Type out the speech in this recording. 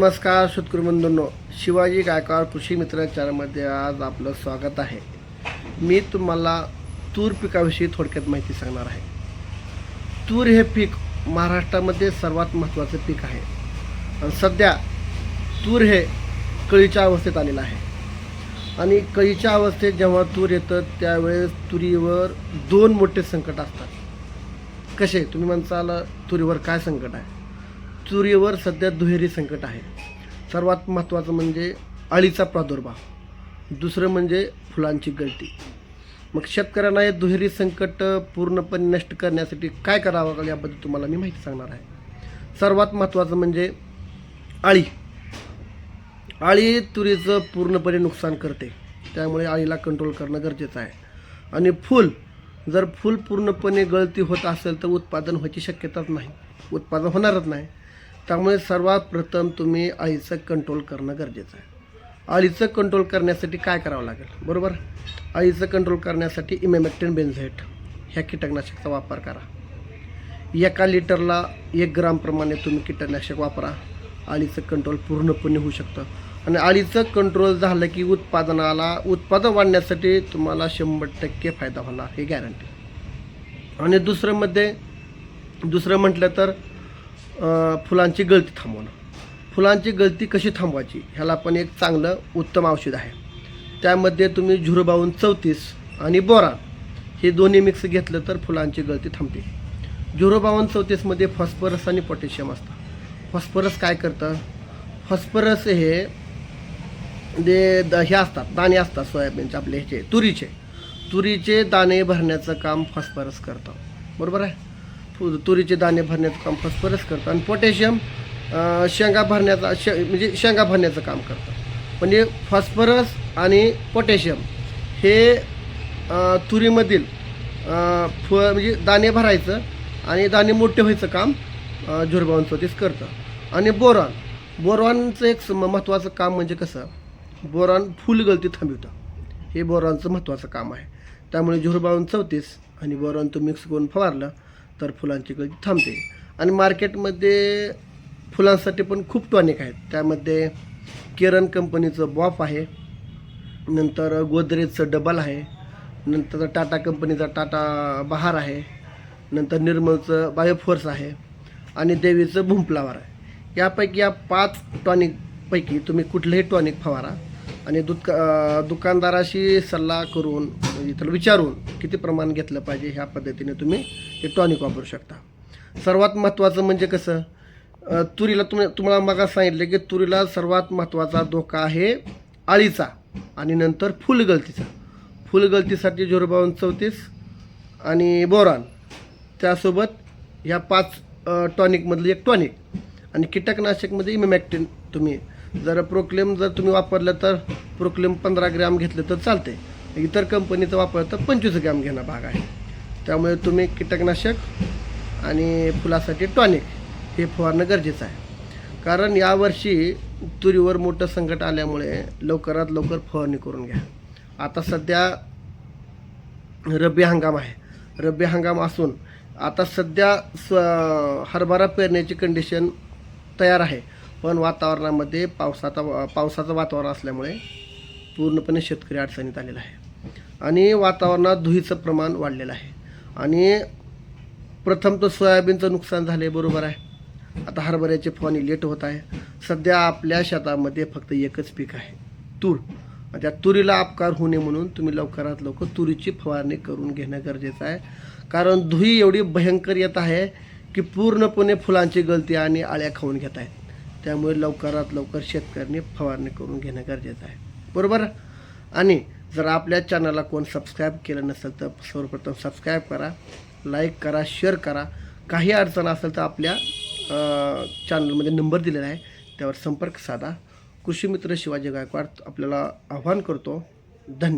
नमस्कार शेतकरी बंधूंनो शिवाजी गायकवाड कृषी मित्र चॅनलमध्ये आज आपलं स्वागत आहे. मी तुम्हाला तूर पिकाविषयी थोडक्यात माहिती सांगणार आहे. तूर हे पीक महाराष्ट्रामध्ये सर्वात महत्त्वाचं पीक आहे. आणि सध्या तूर हे कळीच्या अवस्थेत आलेलं आहे. आणि कळीच्या अवस्थेत जेव्हा तूर येतं त्यावेळेस तुरीवर दोन मोठे संकट असतात. कसे? तुम्ही म्हणसाल तुरीवर काय संकट आहे? तुरीवर सध्या दुहेरी संकट आहे. सर्वात महत्त्वाचं म्हणजे अळीचा प्रादुर्भाव. दुसरं म्हणजे फुलांची गळती. मग शेतकऱ्यांना हे दुहेरी संकट पूर्णपणे नष्ट करण्यासाठी काय करावं लागेल याबद्दल तुम्हाला मी माहिती सांगणार आहे. सर्वात महत्त्वाचं म्हणजे अळी. अळी तुरीचं पूर्णपणे नुकसान करते. त्यामुळे अळीला कंट्रोल करणं गरजेचं आहे. आणि फूल जर फूल पूर्णपणे गळती होत असेल तर उत्पादन व्हायची शक्यताच नाही. उत्पादन होणारच नाही. त्यामुळे सर्वात प्रथम तुम्ही अळीचं कंट्रोल करणं गरजेचं आहे. अळीचं कंट्रोल करण्यासाठी काय करावं लागेल? बरोबर? अळीचं कंट्रोल करण्यासाठी इमेमॅक्टिन बेन्झेट ह्या कीटकनाशकाचा वापर करा. एका लिटरला एक ग्रामप्रमाणे तुम्ही कीटकनाशक वापरा. अळीचं कंट्रोल पूर्णपणे होऊ शकतं. आणि अळीचं कंट्रोल झालं की उत्पादनाला उत्पादन वाढण्यासाठी तुम्हाला शंभर टक्के फायदा होणार हे गॅरंटी आणि दुसरं मध्ये दुसरं म्हटलं तर फुलांची गळती थांबवणं. फुलांची गळती कशी थांबवायची? ह्याला पण एक चांगलं उत्तम औषध आहे. त्यामध्ये तुम्ही झुरबावून चौतीस आणि बोरा हे दोन्ही मिक्स घेतलं तर फुलांची गळती थांबते. झुरोबावन चौतीसमध्ये फॉस्फरस आणि पोटॅशियम असतं. फॉस्फरस काय करतं? फॉस्फरस हे जे द हे असतात दाणे असतात सोयाबीनचे आपले ह्याचे तुरीचे. तुरीचे दाणे भरण्याचं काम फॉस्फरस करतं. बरोबर आहे? तु- तुरीचे दाणे भरण्याचं काम फॉस्फरस करतं आणि पोटॅशियम शेंगा भरण्याचा शे म्हणजे शेंगा भरण्याचं काम करतं. म्हणजे फॉस्फरस आणि पोटॅशियम हे तुरीमधील फ म्हणजे दाणे भरायचं आणि दाणे मोठे व्हायचं काम झुरबावन चौतीस करतं. आणि बोरॉन बोरॉनचं एक महत्त्वाचं काम म्हणजे कसं? बोरॉन फुल गळती थांबवतं. हे बोरॉनचं महत्त्वाचं काम आहे. त्यामुळे झुरबावन चौतीस आणि बोरॉन तो मिक्स करून फवारलं तर फुलांची गळती थांबते. आणि मार्केटमध्ये फुलांसाठी पण खूप टॉनिक आहेत. त्यामध्ये किरण कंपनीचं बॉफ आहे. नंतर गोदरेजचं डबल आहे. नंतर टाटा कंपनीचा टाटा बहार आहे. नंतर निर्मलचं बायोफोर्स आहे. आणि देवीचं भूमफ्लावर आहे. यापैकी या पाच टॉनिकपैकी तुम्ही कुठलंही टॉनिक फवारा. आणि दुका दुकानदाराशी सल्ला करून म्हणजे त्याला विचारून किती प्रमाण घेतलं पाहिजे ह्या पद्धतीने तुम्ही हे टॉनिक वापरू शकता. सर्वात महत्त्वाचं म्हणजे कसं तुरीला तुम्ही तुम्हाला मगा सांगितलं की तुरीला सर्वात महत्त्वाचा धोका आहे अळीचा आणि नंतर फुलगळतीचा फुलगळतीसाठी झुरबावन चौतीस आणि बोरान. त्यासोबत ह्या पाच टॉनिकमधली टॉनिकमधलं एक टॉनिक आणि कीटकनाशकमध्ये इमेमॅक्टिन तुम्ही जर प्रोक्लेम जर तुम्ही वापरलं तर प्रोक्लेम पंधरा ग्रॅम घेतलं तर चालते इतर कंपनीचं वापरलं तर पंचवीस ग्रॅम घेणं भाग आहे. त्यामुळे तुम्ही कीटकनाशक आणि फुलासाठी टॉनिक हे फवारणं गरजेचं आहे. कारण यावर्षी तुरीवर मोठं संकट आल्यामुळे लवकरात लवकर फवारणी करून घ्या. आता सध्या रब्बी हंगाम आहे. रब्बी हंगाम असून आता सध्या स्व हरभरा पेरण्याची कंडिशन तयार आहे. पण वातावरणामध्ये पावसाचा पावसाचं वातावरण असल्यामुळे पूर्णपणे शेतकरी अडचणीत आलेला आहे. आणि वातावरणात धुईचं प्रमाण वाढलेलं आहे. आणि प्रथम तर सोयाबीनचं नुकसान झाले बरोबर आहे. आता हरभऱ्याची फवारणी लेट होत आहे. सध्या आपल्या शेतामध्ये फक्त एकच पीक आहे तूर. त्या तुरीला अपकार होऊ नये म्हणून तुम्ही लवकरात लवकर तुरीची फवारणी करून घेणं गरजेचं आहे. कारण धुई एवढी भयंकर येत आहे की पूर्णपणे फुलांची गळती आणि आळ्या खाऊन घेत आहेत. त्यामुळे लवकरात लवकर शेतकऱ्यांनी फवारणी करून घेणं गरजेचं आहे. बरोबर? आणि जर आपल्या चॅनलला कोण सबस्क्राईब केलं नसेल तर सर्वप्रथम सबस्क्राईब करा लाईक करा शेअर करा. काही अडचण असेल तर आपल्या चॅनलमध्ये नंबर दिलेला आहे त्यावर संपर्क साधा. कृषी मित्र शिवाजी गायकवाड आपल्याला आव्हान करतो. धन्यवाद.